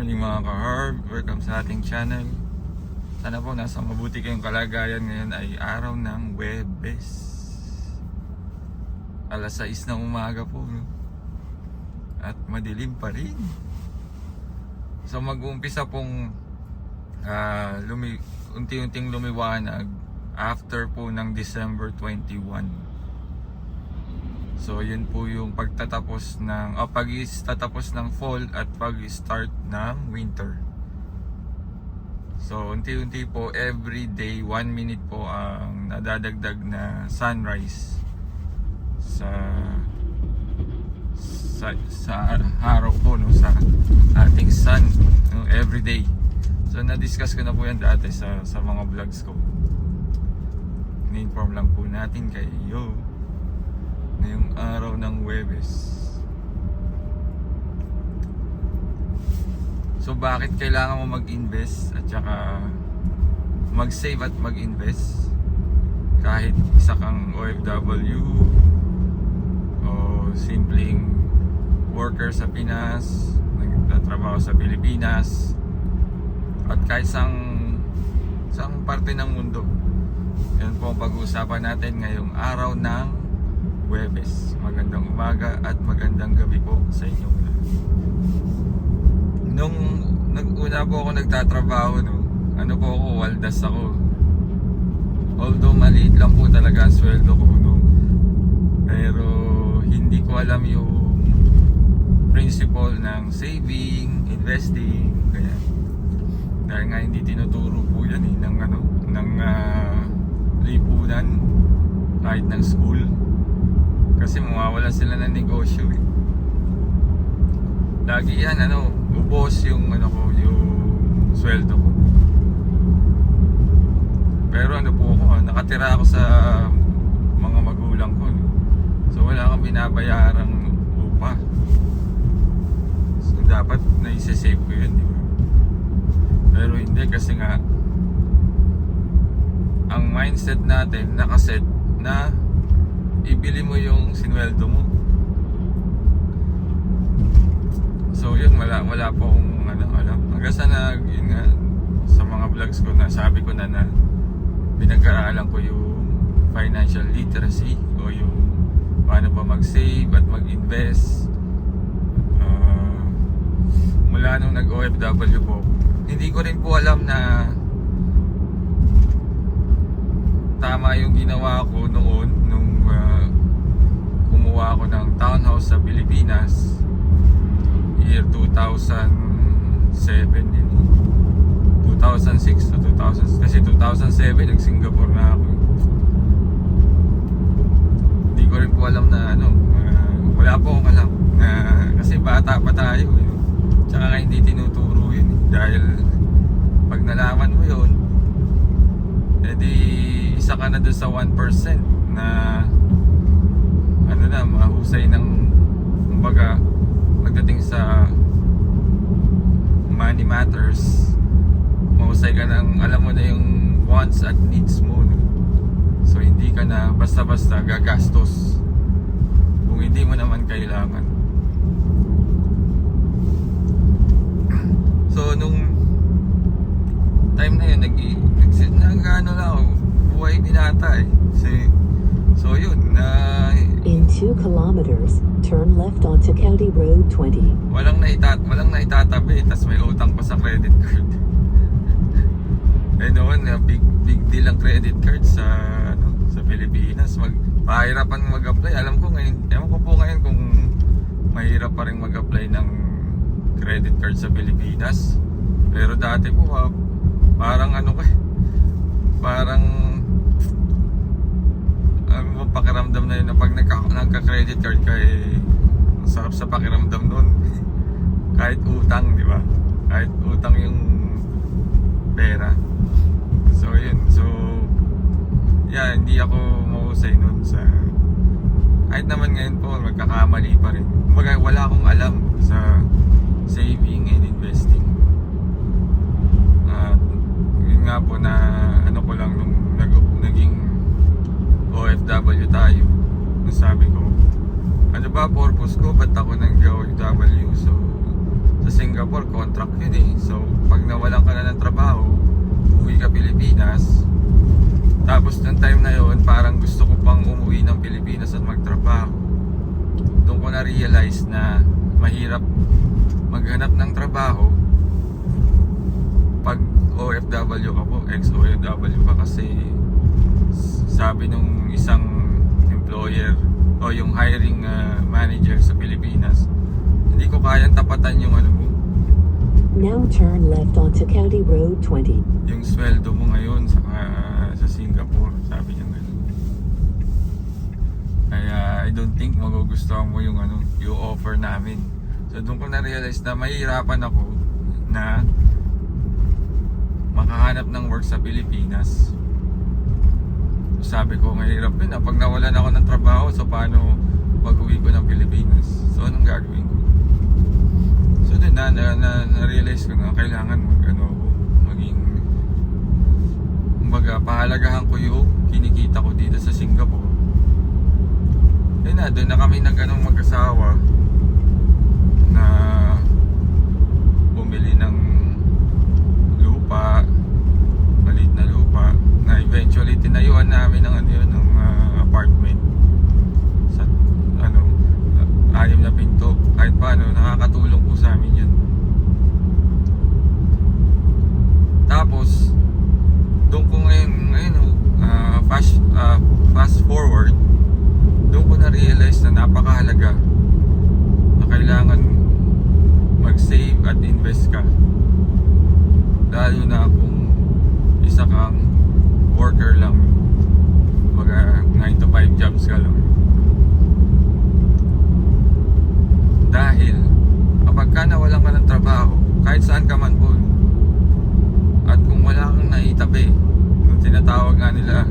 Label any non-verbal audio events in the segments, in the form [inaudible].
morning mga ka-herb. Welcome sa ating channel. Sana po nasa mabuti kayong kalagayan ngayon ay araw ng Webes. Alas 6 ng umaga po. No? At madilim pa rin. So mag-uumpisa pong ah, lumi unti-unting lumiwanag after po ng December 21. So yun po yung pagtatapos ng o pag-tatapos ng fall at pag-start ng winter. So unti-unti po every day 1 minute po ang nadadagdag na sunrise sa sa, sa araw po no sa ating sun no, every day. So na-discuss ko na po yan dati sa sa mga vlogs ko. Ni-inform lang po natin kayo ngayong araw ng Webes. So bakit kailangan mo mag-invest at saka mag-save at mag-invest kahit isa kang OFW o simpleng worker sa Pinas, nagtatrabaho sa Pilipinas at kahit sang sang parte ng mundo. Yan po ang pag-uusapan natin ngayong araw ng Webes. Magandang umaga at magandang gabi po sa inyong lahat. Nung nag-una po ako nagtatrabaho, no, ano po ako, waldas ako. Although maliit lang po talaga ang sweldo ko, no. Pero hindi ko alam yung principle ng saving, investing, kaya dahil nga hindi tinuturo po yan eh, ng ano, ng ah, lipunan kahit ng school kasi mawawala sila ng negosyo eh. Lagi yan ano, ubos yung ano ko, yung sweldo ko. Pero ano po ako, ah, nakatira ako sa mga magulang ko. no. So wala akong binabayarang upa. So dapat naisisave ko yun, di ba? Pero hindi kasi nga ang mindset natin nakaset na ibili mo yung sinweldo mo. So yun, wala, wala po akong ano, alam. Hanggang sa nag, yun nga, sa mga vlogs ko na sabi ko na na pinag-aralan ko yung financial literacy o yung paano pa mag-save at mag-invest. Ah, mula nung nag-OFW po, hindi ko rin po alam na tama yung ginawa ko noon kumuha ako ng townhouse sa Pilipinas year 2007 din eh. 2006 to 2000 kasi 2007 nag Singapore na ako eh. hindi ko rin po alam na ano ah, wala po akong alam na kasi bata pa tayo eh. tsaka hindi tinuturo yun eh. dahil pag nalaman mo yun edi isa ka na dun sa 1% na ano mahusay ng kumbaga pagdating sa money matters mahusay ka ng alam mo na yung wants at needs mo no? so hindi ka na basta-basta gagastos kung hindi mo naman kailangan so nung time na yun nag nag ano lang buhay binata eh kasi so yun na In 2 kilometers, turn left onto County Road 20. walang naitat walang naitatabi tas may utang pa sa credit card. [laughs] Eh noon na big big deal ang credit card sa ano sa Pilipinas. Mag pahirapan mag-apply. Alam ko ngayon ewan ko po ngayon kung mahirap pa rin mag-apply ng credit card sa Pilipinas. Pero dati po ah, parang ano ka parang ano mo pakiramdam na yun na pag nagka, nagka-credit card ka eh sarap sa pakiramdam nun. [laughs] Kahit utang di ba? Kahit utang yung pera. So yun. So yeah hindi ako mahusay nun sa kahit naman ngayon po magkakamali pa rin. Kumbaga wala akong alam sa saving and investing. At yun nga po na ano ko lang nung nag, naging OFW tayo nasabi ko ano ba purpose ko ba't ako nag OFW so sa Singapore contract yun eh. So, pag nawalan ka na ng trabaho, uwi ka Pilipinas. Tapos nung time na yon parang gusto ko pang umuwi ng Pilipinas at magtrabaho. Doon ko na-realize na mahirap maghanap ng trabaho pag OFW ka po, ex-OFW ka kasi sabi nung isang employer o yung hiring uh, manager sa Pilipinas, hindi ko kayang tapatan yung ano mo, Now turn left onto County Road 20. yung sweldo mo ngayon sa, ah, sa Singapore, sabi niya ganun. Kaya I don't think magugustuhan mo yung ano, yung offer namin. So doon ko na-realize na mahihirapan ako na makahanap ng work sa Pilipinas. Sabi ko, mahirap din ah. Pag nawalan ako ng trabaho, so paano pag uwi ko ng Pilipinas? So anong gagawin ko? So doon na, na, na, na-realize ko na kailangan mag, ano, maging kumbaga pahalagahan ko yung kinikita ko dito sa Singapore. Yun na, doon na kami nag anong mag-asawa na bumili ng lupa, maliit na lupa, na eventually tinayuan namin ng ano yun, ng ah, apartment sa ano, anim na pinto. Kahit paano, nakakatulong po sa amin yun. Tapos, doon ko ngayon, ngayon, ah, fast, ah, fast forward, doon ko na-realize na napakahalaga na kailangan mag-save at invest ka. Lalo na kung isa kang worker lang. Mga 9 to 5 jobs ka lang. Dahil kapag ka nawalan ka ng trabaho, kahit saan ka man po, at kung wala kang naitabi, yung tinatawag nga nila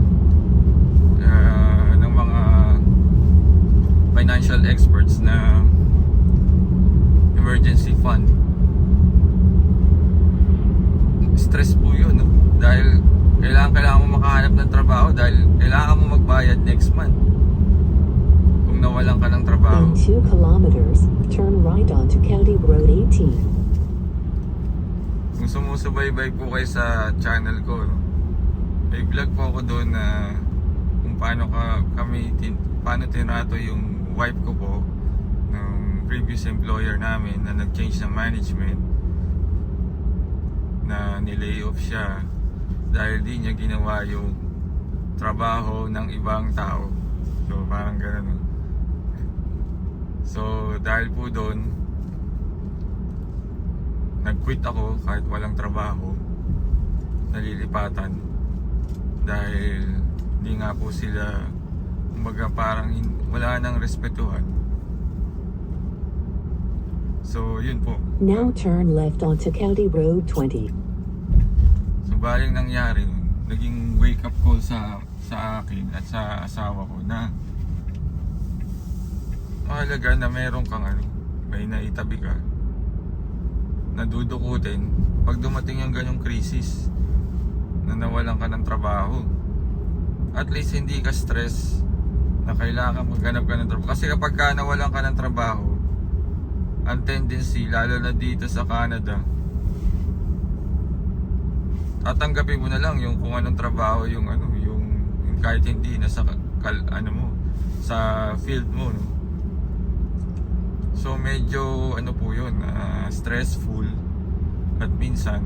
ah, ng mga financial experts na emergency fund. Stress po yun, no? Dahil kailangan, kailangan mo makahanap ng trabaho dahil kailangan mo magbayad next month. Kung nawalan ka ng trabaho. In 2 kilometers, turn right onto County Road 18. Kung sumusubaybay po kayo sa channel ko, no? may vlog po ako doon na kung paano ka, kami, tin, paano tinato yung wife ko po ng previous employer namin na nag-change ng management na nilay off siya dahil di niya ginawa yung trabaho ng ibang tao. So parang gano'n. So dahil po doon, nag-quit ako kahit walang trabaho. Nalilipatan. Dahil hindi nga po sila kumbaga parang wala nang respetuhan. So yun po. Now turn left onto County Road 20. so baling nangyari nun naging wake up call sa sa akin at sa asawa ko na mahalaga na meron kang ano may naitabi ka nadudukutin pag dumating yung ganyong krisis na nawalan ka ng trabaho. At least hindi ka stress na kailangan maghanap ka ng trabaho. Kasi kapag ka nawalan ka ng trabaho ang tendency lalo na dito sa Canada tatanggapin mo na lang yung kung anong trabaho yung ano yung, kahit hindi nasa kal, ano mo sa field mo no So medyo ano po yun, ah, stressful at minsan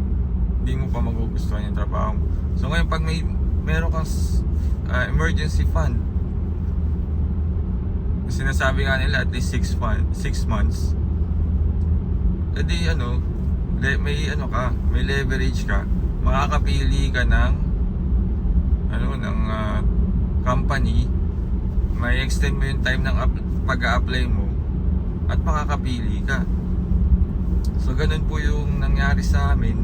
hindi mo pa magugustuhan yung trabaho mo. So ngayon pag may meron kang ah, emergency fund, sinasabi nga nila at least 6 fund, six months. edi ano, le, may ano ka, may leverage ka, makakapili ka ng ano ng ah, company, may extend mo yung time ng ap- pag-a-apply mo at makakapili ka. So ganun po yung nangyari sa amin.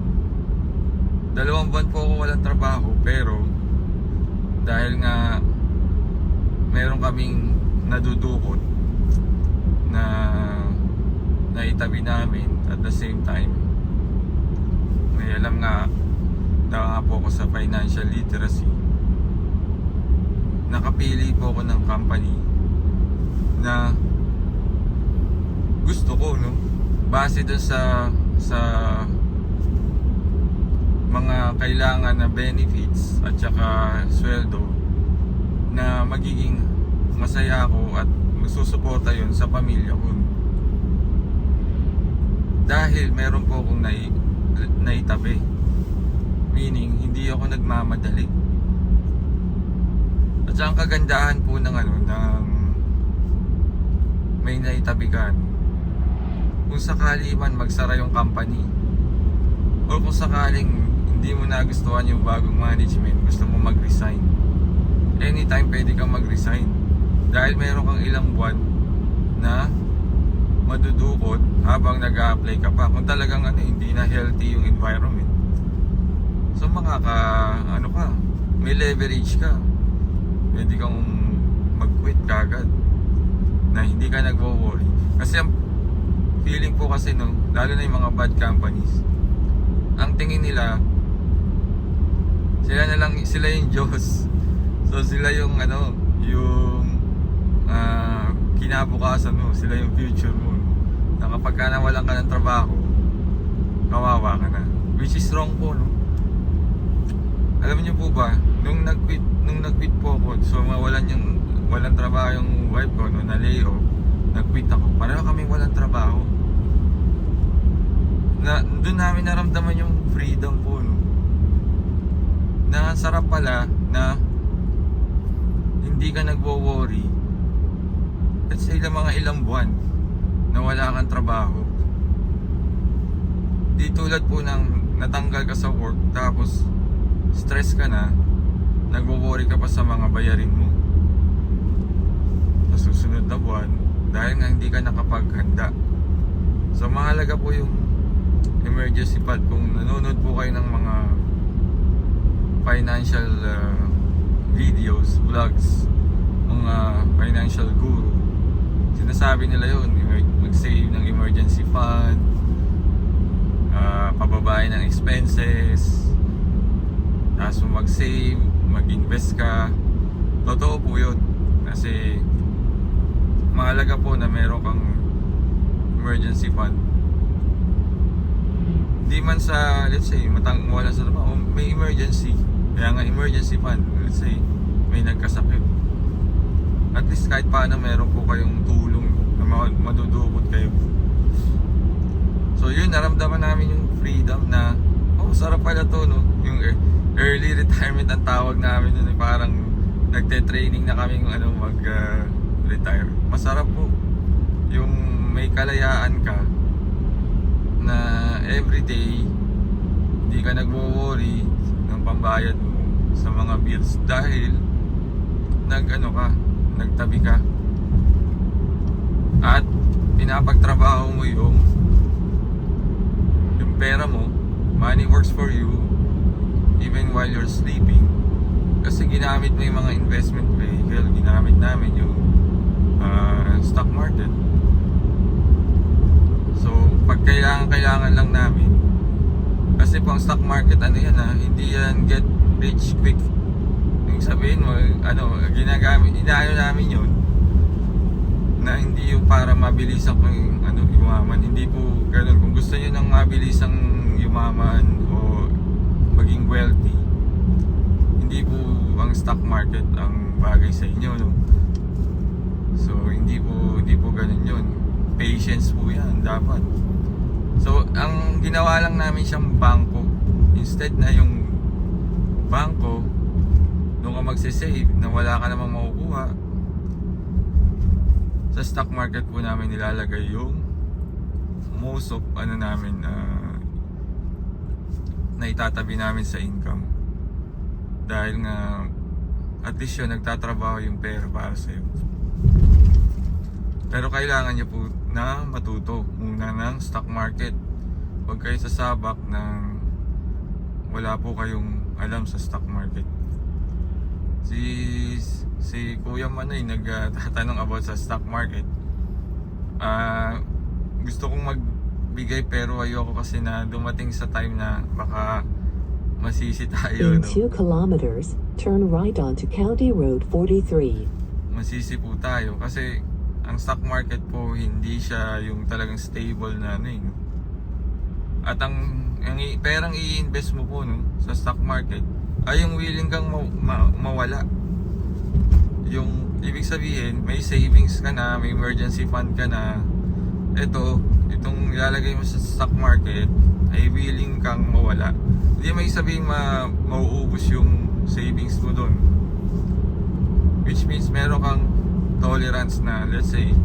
Dalawang buwan po ako walang trabaho pero dahil nga meron kaming nadudukot na naitabi namin at the same time may alam nga daw po ako sa financial literacy nakapili po ako ng company na gusto ko no base dun sa sa mga kailangan na benefits at saka sweldo na magiging masaya ako at magsusuporta yun sa pamilya ko. Dahil meron po akong nai, naitabi. Meaning, hindi ako nagmamadali. At ang kagandahan po ng ano, ng may naitabi ka. Kung sakali man magsara yung company, o kung sakaling hindi mo nagustuhan yung bagong management, gusto mo mag-resign, anytime pwede kang mag-resign. Dahil meron kang ilang buwan na madudukot habang nag apply ka pa. Kung talagang ano, hindi na healthy yung environment. So makaka, ano ka, may leverage ka. Pwede kang mag-quit kagad na hindi ka nagwo-worry. Kasi ang feeling po kasi no, lalo na yung mga bad companies, ang tingin nila, sila na lang, sila yung [laughs] Diyos. So sila yung ano, yung ah, kinabukasan mo, sila yung future mo. Na kapag ka nawalan ka ng trabaho, kawawa ka na. Which is wrong po, no? Alam niyo po ba, nung nag-quit, nung nag-quit po ako, so mawalan yung walang trabaho yung wife ko, no, na lay off, nag-quit ako. Pareho kami walang trabaho. Na, doon namin naramdaman yung freedom po, no? Na sarap pala na hindi ka nagwo-worry at sa ilang mga ilang buwan na wala kang trabaho. Di tulad po ng natanggal ka sa work tapos stress ka na, nagwo-worry ka pa sa mga bayarin mo. Sa susunod na buwan dahil nga hindi ka nakapaghanda. So mahalaga po yung emergency fund kung nanonood po kayo ng mga financial uh, videos, vlogs, mga financial guru. Sinasabi nila yun, mag-save ng emergency fund, uh, pababae ng expenses, tapos mag-save, mag-invest ka. Totoo po yun. Kasi mahalaga po na meron kang emergency fund. Di man sa, let's say, matang wala sa trabaho, may emergency. Kaya nga emergency fund, let's say, may nagkasakit. At least kahit paano meron po kayong tulong na ma- madudukot kayo. So yun, naramdaman namin yung freedom na, oh, sarap pala to, no? Yung ear- early retirement ang tawag namin nun, eh, parang nagte-training na kami ano, mag-retire. Masarap po. Yung may kalayaan ka na everyday hindi ka nagwo-worry ng pambayad mo sa mga bills dahil nag ano ka, nagtabi ka. At pinapagtrabaho mo yung yung pera mo, money works for you even while you're sleeping. Kasi ginamit mo yung mga investment vehicle, ginamit namin yung ah, stock market. So, pag kailangan, kailangan lang namin. Kasi po ang stock market, ano yan ha, hindi yan get rich quick. Yung sabihin mo, ano, ginagamit, inaano namin yun, na hindi yung para mabilis ang ano, yumaman. Hindi po ganun. Kung gusto niyo ng mabilis ang yumaman o maging wealthy, hindi po ang stock market ang bagay sa inyo, no? So, hindi po, hindi po ganun yun. Patience po yan, dapat. So, ang ginawa lang namin siyang bangko. Instead na yung bangko, doon ka magsisave na wala ka namang makukuha. Sa stock market po namin nilalagay yung most of ano namin uh, na itatabi namin sa income. Dahil nga at least yun, nagtatrabaho yung pera para sa'yo. Pero kailangan niyo po na matuto muna ng stock market. Huwag kayo sasabak ng wala po kayong alam sa stock market. Si si Kuya Manay nagtatanong about sa stock market. Ah, gusto kong magbigay pero ayoko kasi na dumating sa time na baka masisi tayo. In No? 2 kilometers, turn right onto County Road 43. masisi po tayo kasi ang stock market po hindi siya yung talagang stable na ano eh. At ang, ang perang i-invest mo po no, sa stock market ay yung willing kang ma- ma- mawala. Yung ibig sabihin, may savings ka na, may emergency fund ka na. Ito, itong ilalagay mo sa stock market ay willing kang mawala. Hindi may sabihin ma mauubos yung savings mo doon. Which means meron kang tolerance na let's say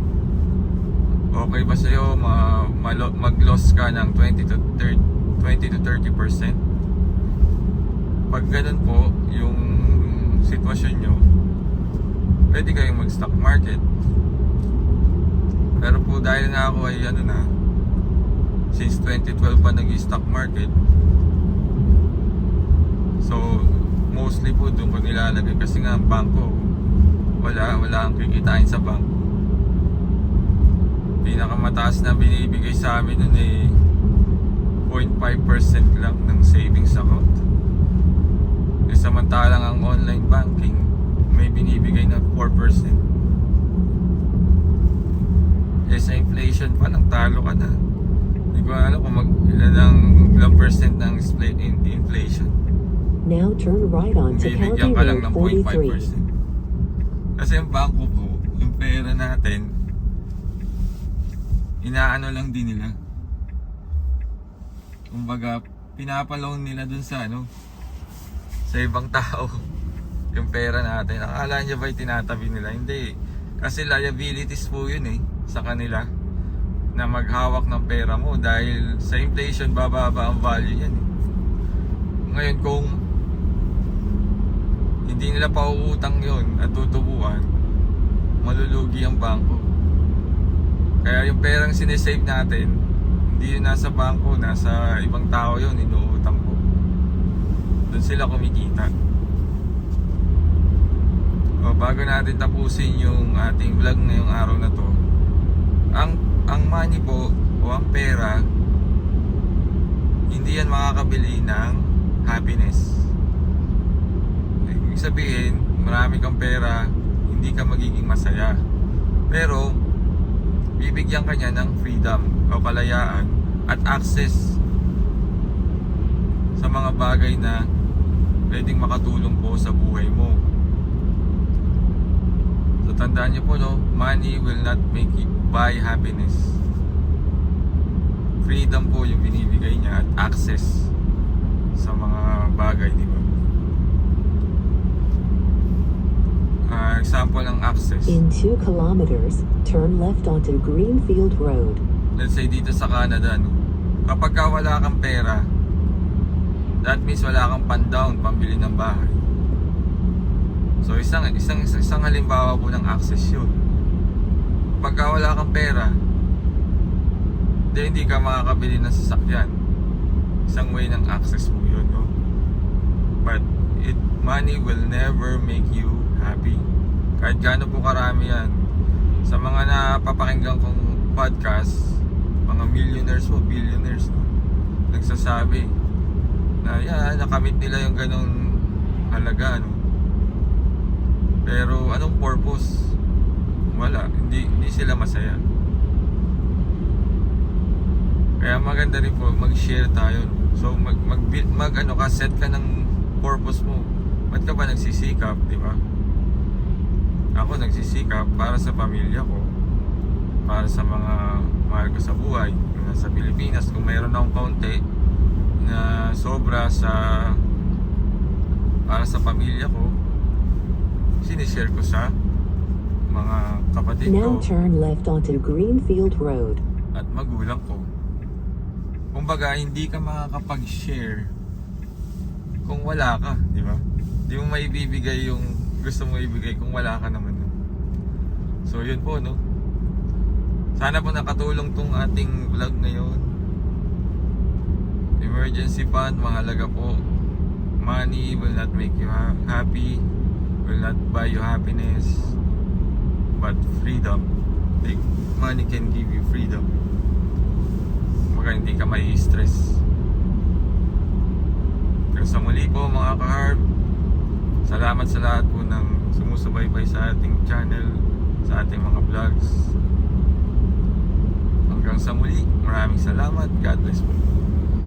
okay ba sa'yo ma, malo- mag-loss ka ng 20 to 30, 20 to 30 percent? Pag ganun po yung sitwasyon nyo pwede kayong mag stock market. Pero po dahil nga ako ay ano na since 2012 pa nag stock market so mostly po doon ko nilalagay. Kasi nga ang bangko wala wala ang kikitain sa bangko pinakamataas na binibigay sa amin nun eh 0.5% lang ng savings account. Eh, samantalang ang online banking may binibigay na 4% eh sa inflation pa nang talo ka na. Hindi ko alam kung mag ilan ang ilang percent ng split in inflation? Now turn right onto County bibigyan Road ng 43. 0.5%. Kasi yung bangko po, yung pera natin, inaano lang din nila. Kumbaga, pinapaloan nila dun sa ano, sa ibang tao. [laughs] Yung pera natin. Akala niya ba'y tinatabi nila? Hindi. Kasi liabilities po yun eh, sa kanila. Na maghawak ng pera mo dahil sa inflation bababa ang value yan eh. Ngayon kung hindi nila pauutang yon at tutubuan, malulugi ang bangko. Kaya yung perang sinesave natin, hindi yun nasa bangko, nasa ibang tao yun, inuutang ko. Doon sila kumikita. O, bago natin tapusin yung ating vlog ngayong araw na to, ang ang money po o ang pera hindi yan makakabili ng happiness. Ibig sabihin, marami kang pera, hindi ka magiging masaya. Pero, bibigyan ka niya ng freedom o kalayaan at access sa mga bagay na pwedeng makatulong po sa buhay mo. So, tandaan niyo po, no? Money will not make you buy happiness. Freedom po yung binibigay niya at access sa mga bagay, di ba? Ah, example ng access. In 2 kilometers, turn left onto Greenfield Road. Let's say dito sa Canada, no? kapag ka wala kang pera, that means wala kang pan-down, pambili ng bahay. So isang, isang, isang, isang halimbawa po ng access yun. Kapag ka wala kang pera, di hindi ka makakabili ng sasakyan. Isang way ng access mo yun, no? But it, money will never make you happy. Kahit gaano po karami yan. Sa mga napapakinggan kong podcast, mga millionaires o billionaires no? nagsasabi na yan, nakamit nila yung ganong halaga no? pero anong purpose? wala, hindi, hindi sila masaya kaya maganda rin po mag-share tayo so mag, mag, mag ano ka, set ka ng purpose mo ba't ka ba nagsisikap, di ba? Ako nagsisikap para sa pamilya ko para sa mga mahal ko sa buhay na sa Pilipinas. Kung mayroon akong kaunti na sobra sa para sa pamilya ko sinishare ko sa mga kapatid Now ko turn left onto Greenfield Road. at magulang ko. Kumbaga hindi ka makakapag-share kung wala ka di ba? Di mo maibibigay yung gusto mo ibigay kung wala ka naman no? so yun po no sana po nakatulong tong ating vlog ngayon. Emergency fund, mahalaga po. Money will not make you ha- happy, will not buy you happiness, but freedom. Like, money can give you freedom. Kumbaga hindi ka may stress. Pero sa muli po mga ka-harp, salamat sa lahat po ng sumusubaybay sa ating channel, sa ating mga vlogs. Hanggang sa muli, maraming salamat. God bless po.